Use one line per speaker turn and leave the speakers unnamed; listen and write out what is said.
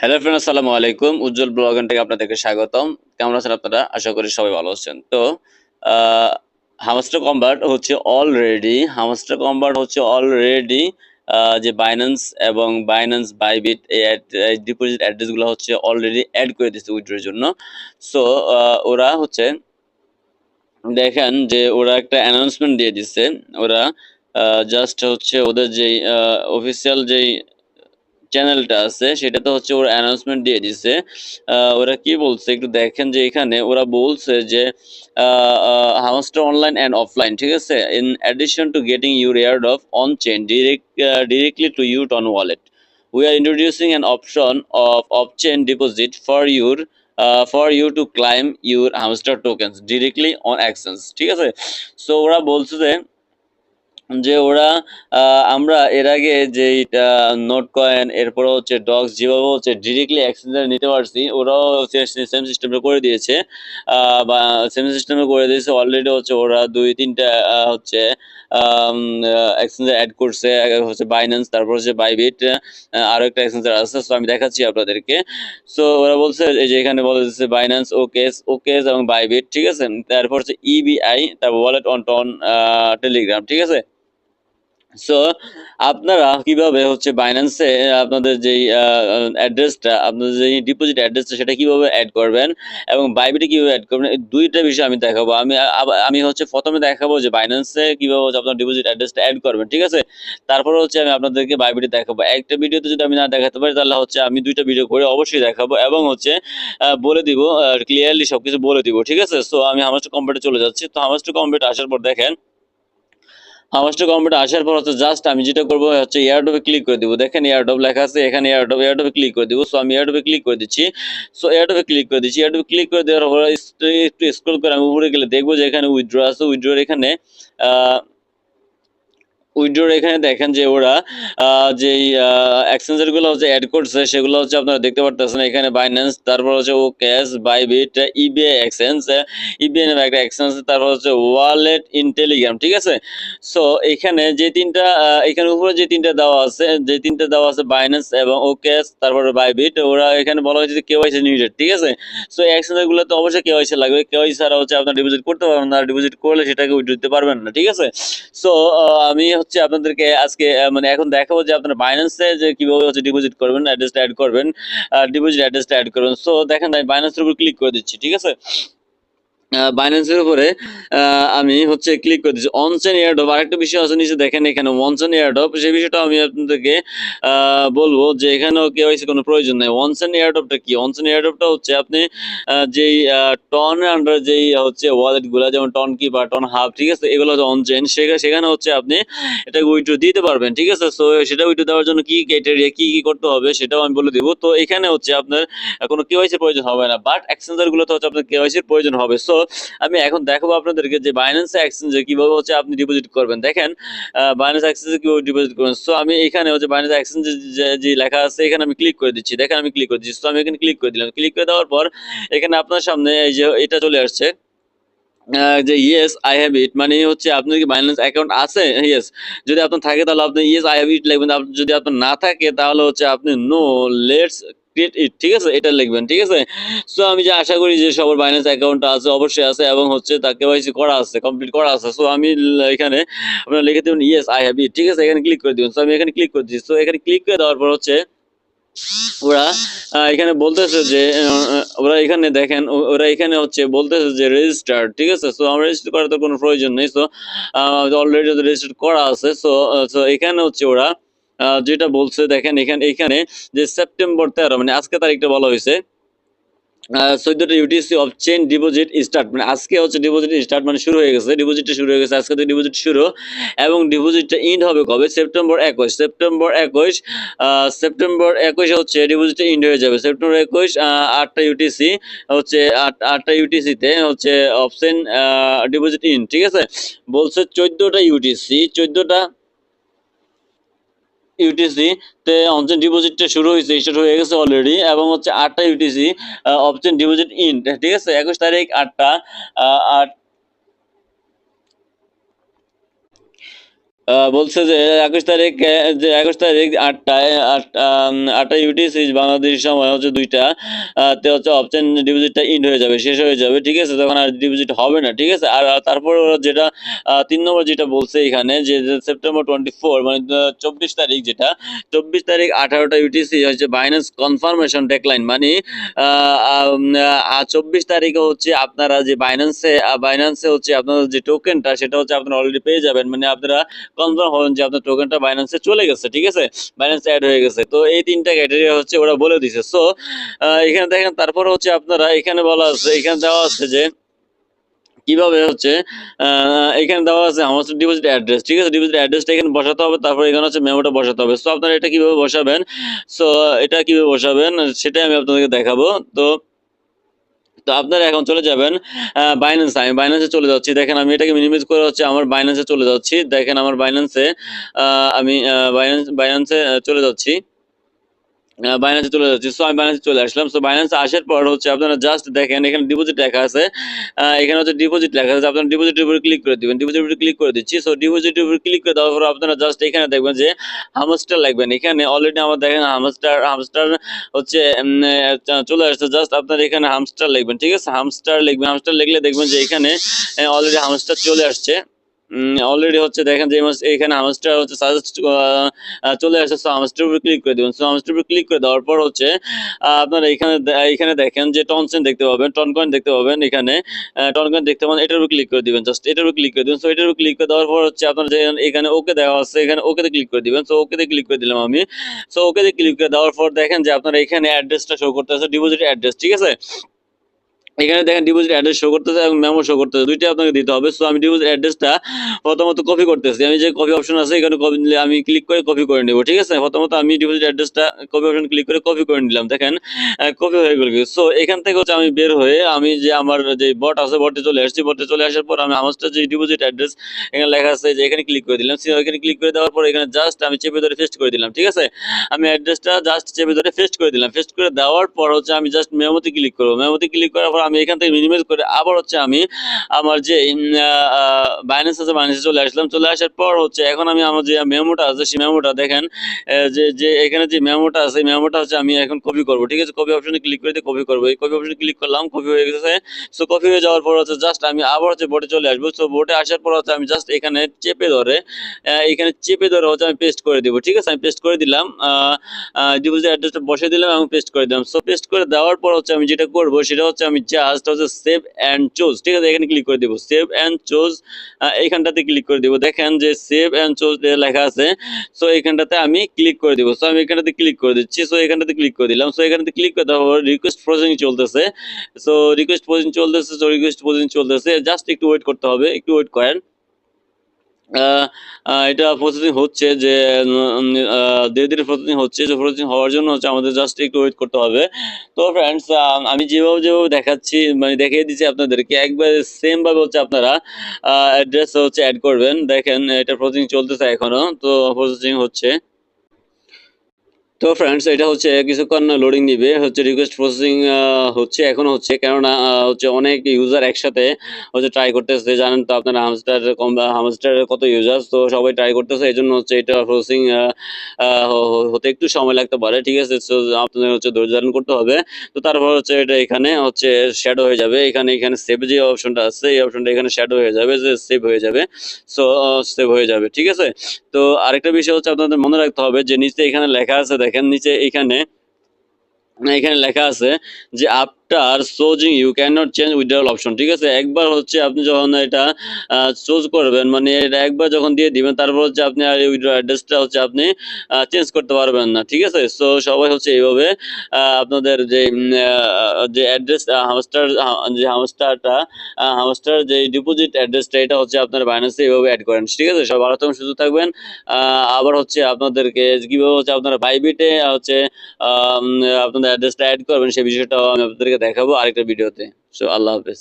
Hello friend আসসালামু আলাইকুম। উজ্জ্বল ব্লগান থেকে আপনাদেরকে স্বাগতম। কেমন আছেন আপনারা? আশা করি সবাই ভালো আছেন। তো হামাস্টার কম্বার্ট হচ্ছে অলরেডি হামাস্টার কম্বার্ট হচ্ছে অলরেডি যে বাইন্যান্স এবং বাইন্যান্স বাইবিট এই ডিপোজিট অ্যাড্রেসগুলো হচ্ছে অলরেডি অ্যাড করে দিচ্ছে উইথড্রোর জন্য। সো ওরা হচ্ছে, দেখেন যে ওরা একটা অ্যানাউন্সমেন্ট দিয়ে দিচ্ছে ওরা জাস্ট হচ্ছে ওদের যেই অফিসিয়াল যেই চ্যানেলটা আছে সেটাতে হচ্ছে ওরা অ্যানাউন্সমেন্ট দিয়ে দিছে। ওরা কি বলছে একটু দেখেন যে এখানে ওরা বলছে যে হাউসটা অনলাইন অ্যান্ড অফলাইন ঠিক আছে? In addition to getting your airdrop on chain direct directly to your on wallet we are introducing an option of off-chain deposit for your uh, for you to claim your hamster tokens directly on exchange ঠিক আছে? So ওরা বলছে যে যে ওরা আমরা এর আগে যে নোট কয়েন এরপর হচ্ছে ডগস, যেভাবে হচ্ছে ডিরেক্টলি এক্সচেঞ্জে নিতে পারছি, ওরাও সেম সিস্টেমে করে দিয়েছে। বা সেম সিস্টেমে করে দিয়েছে অলরেডি হচ্ছে ওরা দুই, তিনটা হচ্ছে এক্সচেঞ্জে অ্যাড করছে হচ্ছে বাইন্যান্স তারপর হচ্ছে বাইবিট আরও একটা এক্সচেঞ্জার আছে সো আমি দেখাচ্ছি আপনাদেরকে। সো ওরা বলছে, এই যে এখানে বলে দিচ্ছে বাইন্যান্স ওকেস ওকেস এবং বাইবিট ঠিক আছে? তারপর হচ্ছে ইবিআই তারপর ওয়ালেট অন টন টেলিগ্রাম ঠিক আছে? সো আপনারা কীভাবে হচ্ছে বাইন্যান্সে আপনাদের যেই অ্যাড্রেসটা আপনাদের যেই ডিপোজিট অ্যাড্রেসটা সেটা কীভাবে অ্যাড করবেন এবং বাইবিটে কীভাবে অ্যাড করবেন দুইটা বিষয় আমি দেখাবো। আমি আমি হচ্ছে প্রথমে দেখাবো যে বাইন্যান্সে কীভাবে হচ্ছে আপনার ডিপোজিট অ্যাড্রেসটা অ্যাড করবেন, ঠিক আছে? তারপরে হচ্ছে আমি আপনাদেরকে বাইবিটে দেখাবো। একটা ভিডিওতে যদি আমি না দেখাতে পারি, তাহলে হচ্ছে আমি দুইটা ভিডিও করে অবশ্যই দেখাবো এবং হচ্ছে বলে দিব ক্লিয়ারলি সবকিছু বলে দিব, ঠিক আছে? সো আমি হামাস্টার কম্পিউটার চলে যাচ্ছি। তো হামাস্টার কম্পিউটার আসার পর দেখেন হামাস্টার কম্পিউটার আসার পর হচ্ছে জাস্ট আমি যেটা করব হচ্ছে এয়ারডোবে ক্লিক করে দিব। দেখেন এয়ারডোব লেখা আছে, এখানে এয়ারডোব এয়ারডোবে ক্লিক করে দিব। সো আমি এয়ারডোবে ক্লিক করে দিচ্ছি। সো এয়ারডোবে ক্লিক করে দিচ্ছি। এয়ারডোবে ক্লিক করে দেওয়ার পর একটু স্ক্রল করে আমি উপরে গেলে দেখব যে এখানে উইথড্র আছে। উইথড্রর এখানে, আহ উইড্রোর এখানে দেখেন যে ওরা যেই এক্সচেঞ্জারগুলো হচ্ছে অ্যাড করছে, সেগুলো হচ্ছে আপনারা দেখতে পারতেছেন এখানে বাইন্যান্স তারপর হচ্ছে ও cash Bybit EBI exchange EBI নামে একটা এক্সচেঞ্জ তারপর হচ্ছে ওয়ালেট ইন টেলিগ্রাম ঠিক আছে? সো এখানে যে তিনটা এখানে উপরে যে তিনটা দেওয়া আছে, যে তিনটা দেওয়া আছে বাইন্যান্স এবং ও ক্যাশ তারপরে বাইবিট ওরা এখানে বলা হয়েছে যে কেওয়াইসি নিডেড ঠিক আছে? সো এক্সচেঞ্জারগুলো তো অবশ্যই কেওয়াইসি লাগবে কেওয়াইসি ছাড়া হচ্ছে আপনার ডিপোজিট করতে পারবেন না ডিপোজিট করলে সেটাকে উইথড্র দিতে পারবেন না, ঠিক আছে? সো আমি হচ্ছে আপনাদেরকে আজকে মানে এখন দেখাবো যে আপনারা বাইন্যান্সে যে কীভাবে হচ্ছে ডিপোজিট করবেন অ্যাড্রেসটা অ্যাড করবেন ডিপোজিট অ্যাড্রেসটা অ্যাড করবেন। সো দেখেন আমি বাইন্যান্সের উপর ক্লিক করে দিচ্ছি, ঠিক আছে? বাইন্যান্সের উপরে আমি হচ্ছে ক্লিক করে দিচ্ছি অনচেন এয়ারডপ আরেকটা বিষয় আছে, নিচে দেখেন এখানে ওয়ানচেন এয়ারডপ সেই বিষয়টা আমি আপনাদেরকে বলব যে এখানেও কেওয়াইসি কোনো প্রয়োজন নেই। ওয়ানচেন এয়ারডপটা কি? ওয়ানচেন এয়ারডপটা হচ্ছে আপনি যেই টন আন্ডার যেই হচ্ছে ওয়ালেটগুলা যেমন টন কি বা টন হাফ ঠিক আছে? এগুলো হচ্ছে অনচেন সেখানে হচ্ছে আপনি এটা উইথড্র দিতে পারবেন, ঠিক আছে? সো সেটা উইথড্র দেওয়ার জন্য কি ক্রাইটেরিয়া কি কি করতে হবে, সেটাও আমি বলে দিব। তো এখানে হচ্ছে আপনার, কোনো কেওয়াইসি প্রয়োজন হবে না। বাট এক্সচেঞ্জার গুলোতে হচ্ছে আপনার কেওয়াইসির প্রয়োজন হবে। সো আমি এখন দেখাবো আপনাদেরকে যে বাইন্যান্স এক্সচেঞ্জে কীভাবে হচ্ছে আপনি ডিপোজিট করবেন। দেখেন বাইন্যান্স এক্সচেঞ্জে কীভাবে ডিপোজিট করবেন? সো আমি এখানে হচ্ছে বাইন্যান্স এক্সচেঞ্জে যে লেখা আছে, এখানে আমি ক্লিক করে দিচ্ছি। দেখেন, আমি ক্লিক করে দিচ্ছি। সো আমি এখানে ক্লিক করে দিলাম। ক্লিক করে দেওয়ার পর, এখানে আপনার সামনে এই যে এটা চলে আসছে। যে ইয়েস আই হ্যাভ ইট মানে হচ্ছে আপনার কি বাইন্যান্স অ্যাকাউন্ট আছে? ইয়েস যদি আপনার থাকে, তাহলে আপনি ইয়েস আই হ্যাভ ইট লিখবেন। আপ- যদি আপনার না থাকে, তাহলে হচ্ছে আপনি নো লেটস ক্রিয়েট ইট ঠিক আছে, এটা লিখবেন, ঠিক আছে? সো আমি যে আশা করি যে সবার বাইন্যান্স অ্যাকাউন্ট আছে, অবশ্যই আছে এবং হচ্ছে তা কেওয়াইসি করা আছে কমপ্লিট করা আছে। সো আমি এখানে আপনারা লিখে দেবেন ইয়েস আই হ্যাভ ইট ঠিক আছে, এখানে ক্লিক করে দিবেন। সো আমি এখানে ক্লিক করে দিচ্ছি। সো এখানে ক্লিক করে দেওয়ার পর হচ্ছে ওরা এখানে বলতেছে যে ওরা এখানে দেখেন ওরা এখানে হচ্ছে বলতেছে যে রেজিস্টার ঠিক আছে? সো আমার রেজিস্টার করার তো কোনো প্রয়োজন নেই। সো অলরেডি রেজিস্টার করা আছে। সো সো এখানে হচ্ছে ওরা যেটা বলছে, দেখেন এখানে এখানে যে সেপ্টেম্বর তেরো মানে আজকে তারিখটা বলা হয়েছে চোদ্দটা UTC off chain deposit start মানে আজকে হচ্ছে ডিপোজিট স্টার্ট মানে শুরু হয়ে গেছে ডিপোজিটটা শুরু হয়ে গেছে, আজকে থেকে ডিপোজিট শুরু, এবং ডিপোজিটটা ইন্ড হবে কবে? সেপ্টেম্বর একুশ সেপ্টেম্বর একুশ সেপ্টেম্বর একুশে হচ্ছে ডিপোজিটটা ইন্ড হয়ে যাবে সেপ্টেম্বর একুশ আটটা ইউটিসি হচ্ছে আট- আটটা ইউটিসিতে হচ্ছে অপশন ডিপোজিট ইন ঠিক আছে? বলছে চোদ্দটা ইউটিসি চোদ্দটা ইউটিসি তে অপশন ডিপোজিটটা শুরু হয়েছে স্টার্ট হয়ে গেছে অলরেডি এবং হচ্ছে আটটা ইউটিসি অপশন ডিপোজিট ইন ঠিক আছে? একুশ তারিখ আটটা আট বলছে যে, একুশ তারিখ যে একুশ তারিখ আটটায় আটটা ইউটিসি বাংলাদেশ সময় হচ্ছে দুইটা তে হচ্ছে অপশন ডিপোজিটটা ইন্ড হয়ে যাবে, শেষ হয়ে যাবে, ঠিক আছে? তখন আর ডিপোজিট হবে না, ঠিক আছে? আর তারপর ওরা যেটা তিন নম্বর যেটা বলছে এখানে, যে সেপ্টেম্বর টোয়েন্টি ফোর মানে চব্বিশ তারিখ যেটা, চব্বিশ তারিখ আঠারোটা ইউটিসি হচ্ছে বাইন্যান্স কনফার্মেশন ডেকলাইন মানে চব্বিশ তারিখে হচ্ছে আপনারা যে বাইন্যান্সে বাইন্যান্সে হচ্ছে আপনাদের যে টোকেনটা সেটা হচ্ছে আপনারা অলরেডি পেয়ে যাবেন মানে আপনারা কনফার্ম হবেন যে আপনার টোকেনটা বাইন্যান্সে চলে গেছে, ঠিক আছে? বাইন্যান্সে অ্যাড হয়ে গেছে। তো এই তিনটা ক্যাটেরিয়া হচ্ছে ওরা বলে দিছে। সো এখানে দেখেন, তারপর হচ্ছে আপনারা এখানে বলা আছে, এখানে দেওয়া আছে যে কীভাবে হচ্ছে এখানে দেওয়া আছে আমার ডিপোজিট অ্যাড্রেস ঠিক আছে? ডিপোজিট অ্যাড্রেসটা এখানে বসাতে হবে, তারপর এখানে হচ্ছে মেমোটা বসাতে হবে। সো আপনারা এটা কীভাবে বসাবেন? সো এটা কীভাবে বসাবেন? সেটাই আমি আপনাদেরকে দেখাবো। তো তো আপনারা এখন চলে যাবেন বাইন্যান্স আমি বাইন্যান্সে চলে যাচ্ছি। দেখেন, আমি এটাকে মিনিমাইজ করে হচ্ছে আমার বাইন্যান্সে চলে যাচ্ছি। দেখেন, আমার বাইন্যান্সে আমি বাইন্যান্স বাইন্যান্সে চলে যাচ্ছি। বাইন্যান্সে চলে যাচ্ছি। সো আমি বাইন্যান্সে চলে আসলাম। সো বাইন্যান্সে আসার পর হচ্ছে আপনারা জাস্ট দেখেন, এখানে ডিপোজিট লেখা আছে। এখানে হচ্ছে ডিপোজিট লেখা আছে। আপনারা ডিপোজিটের উপরে ক্লিক করে দিবেন। ডিপোজিটের উপরে ক্লিক করে দিচ্ছি। সো ডিপোজিটের উপরে ক্লিক করে দেওয়ার পর আপনারা জাস্ট এখানে দেখবেন যে হামস্টার লাগবেন এখানে অলরেডি আমার দেখেন হামস্টার হামস্টার হচ্ছে চলে আসছে। জাস্ট আপনারা এখানে হামস্টার লিখবেন, ঠিক আছে? হামস্টার লিখবেন। হামস্টার লিখলে দেখবেন যে এখানে অলরেডি হামস্টার চলে আসছে। অলরেডি হচ্ছে দেখেন যে এখানে হামস্টার হচ্ছে সাজেস্ট চলে আসছে সো হামস্টার উপরে ক্লিক করে দিবেন। সো হামস্টার উপরে ক্লিক করে দেওয়ার পর হচ্ছে আপনারা এখানে এখানে দেখেন যে টনসেন দেখতে পাবেন টন কয়েন দেখতে পাবেন এখানে। টন কয়েন দেখতে পাবেন, এটার উপর ক্লিক করে দিবেন জাস্ট এটার উপর ক্লিক করে দিবেন। সো এটার উপর ক্লিক করে দেওয়ার পর হচ্ছে আপনারা এখানে ওকে দেওয়া আছে, এখানে ওকেতে ক্লিক করে দিবেন। সো ওকেতে ক্লিক করে দিলাম আমি। সো ওকে তে ক্লিক করে দেওয়ার পর দেখেন যে আপনারা এখানে অ্যাড্রেসটা শো করতেছে ডিপোজিট অ্যাড্রেস ঠিক আছে? এখানে দেখেন ডিপোজিট অ্যাড্রেস শো করতেছে এবং মেমো শো করতেছে। দুইটা আপনাকে দিতে হবে। সো আমি ডিপোজিট অ্যাড্রেসটা প্রথমত কপি করতেছি। আমি যে কপি অপশন আছে, এখানে কপি আমি ক্লিক করে কপি করে নেব, ঠিক আছে? প্রথমত আমি ডিপোজিট অ্যাড্রেসটা কপি অপশন ক্লিক করে কপি করে নিলাম। দেখেন কপি হয়ে গেল সো এখান থেকে হচ্ছে আমি বের হয়ে আমি যে আমার যে বট আছে বটে চলে আসছি। বটে চলে আসার পর আমি আমার যে ডিপোজিট অ্যাড্রেস এখানে লেখা আছে, যে এখানে ক্লিক করে দিলাম। এখানে ক্লিক করে দেওয়ার পর এখানে জাস্ট আমি চেপে ধরে পেস্ট করে দিলাম, ঠিক আছে? আমি অ্যাড্রেসটা জাস্ট চেপে ধরে পেস্ট করে দিলাম। পেস্ট করে দেওয়ার পর হচ্ছে আমি জাস্ট মেমোতে ক্লিক করব। মেমোতে ক্লিক করার পর আমি এখান থেকে মিনিমাইজ করে আবার হচ্ছে আমি আমার যে বাইন্যান্স আছে বাইন্যান্সে চলে আসলাম। চলে আসার পর হচ্ছে এখন আমি আমার যে মেমোটা আছে, সেই মেমোটা দেখেন যে যে এখানে যে মেমোটা আছে মেমোটা হচ্ছে আমি এখন কপি করব, ঠিক আছে? কপি অপশনে ক্লিক করে দিয়ে কপি করব। এই কপি অপশনে ক্লিক করলাম কপি হয়ে গেছে। সো কপি হয়ে যাওয়ার পর হচ্ছে জাস্ট আমি আবার হচ্ছে বোর্ডে চলে আসব। সো বোর্ডে আসার পর হচ্ছে আমি জাস্ট এখানে চেপে ধরে এখানে চেপে ধরে হচ্ছে আমি পেস্ট করে দিব, ঠিক আছে? আমি পেস্ট করে দিলাম ডিপোজিট অ্যাড্রেসটা বসে দিলাম এবং পেস্ট করে দিলাম। সো পেস্ট করে দেওয়ার পর হচ্ছে আমি যেটা করব, সেটা হচ্ছে আমি জাস্ট হচ্ছে সেভ অ্যান্ড চোজ ঠিক আছে, এখানে ক্লিক করে দিব। সেভ অ্যান্ড চুজ এইখানটাতে ক্লিক করে দিব। দেখেন যে সেভ অ্যান্ড চুজ লেখা আছে। সো এইখানটাতে আমি ক্লিক করে দিব। সো আমি এখানটাতে ক্লিক করে দিচ্ছি। সো এখানটাতে ক্লিক করে দিলাম। সো এখানটাতে ক্লিক করে দেওয়ার রিকোয়েস্ট প্রসেসিং চলতেছে। সো রিকোয়েস্ট প্রসেসিং চলতেছে। সো রিকোয়েস্ট প্রসেসিং চলতেছে। জাস্ট একটু ওয়েট করতে হবে। একটু ওয়েট করেন। এটা প্রসেসিং হচ্ছে যে ধীরে ধীরে প্রসেসিং হচ্ছে যে প্রসেসিং হওয়ার জন্য হচ্ছে আমাদের জাস্ট একটু ওয়েট করতে হবে। তো ফ্রেন্ডস আমি যেভাবে যেভাবে দেখাচ্ছি মানে দেখিয়ে দিচ্ছি আপনাদেরকে, একবার সেম ভাবে হচ্ছে আপনারা অ্যাড্রেস হচ্ছে অ্যাড করবেন। দেখেন, এটা প্রসেসিং চলতেছে এখনও, তো প্রসেসিং হচ্ছে। তো ফ্রেন্ডস এটা হচ্ছে কিছুক্ষণ লোডিং নিবে, হচ্ছে রিকোয়েস্ট প্রসেসিং হচ্ছে, এখন হচ্ছে। কেননা হচ্ছে অনেক ইউজার একসাথে হচ্ছে ট্রাই করতেছে। জানেন তো আপনারা হামস্টার কম হামস্টার কত ইউজার তো সবাই ট্রাই করতেছে। এই জন্য হচ্ছে এটা প্রসেসিং হতে একটু সময় লাগতে পারে। ঠিক আছে তো আপনাদের হচ্ছে ধৈর্য ধারণ করতে হবে। তো তারপর হচ্ছে এটা এখানে হচ্ছে শ্যাডো হয়ে যাবে। এখানে এখানে সেভ যে অপশনটা আছে, এই অপশনটা এখানে শ্যাডো হয়ে যাবে, যে সেভ হয়ে যাবে সো সেভ হয়ে যাবে। ঠিক আছে? তো আরেকটা বিষয় হচ্ছে আপনাদের মনে রাখতে হবে যে নিচে এখানে লেখা আছে দেখেন নিচে এখানে এখানে লেখা আছে যে after choosing you cannot change withdrawal option ঠিক আছে? একবার হচ্ছে আপনি যখন এটা চুজ করবেন মানে এটা একবার যখন দিয়ে দিবেন, তারপর হচ্ছে আপনি আর উইথড্র অ্যাড্রেসটা হচ্ছে আপনি চেঞ্জ করতে পারবেন না, ঠিক আছে? সো সবাই হচ্ছে এইভাবে আপনাদের যে যে অ্যাড্রেস হামস্টার যে হামস্টারটা হামস্টার যে ডিপোজিট অ্যাড্রেসটা এটা হচ্ছে আপনার বাইন্যান্সে এইভাবে অ্যাড করেন, ঠিক আছে? সব ভালো থাকুন সুস্থ থাকবেন আবার হচ্ছে আপনাদেরকে কীভাবে হচ্ছে আপনারা বাইবিটে হচ্ছে আপনাদের অ্যাড্রেসটা অ্যাড করবেন সেই বিষয়টাও আমি আপনাদেরকে দেখাবো আরেকটা ভিডিওতে। সো আল্লাহ হাফেজ।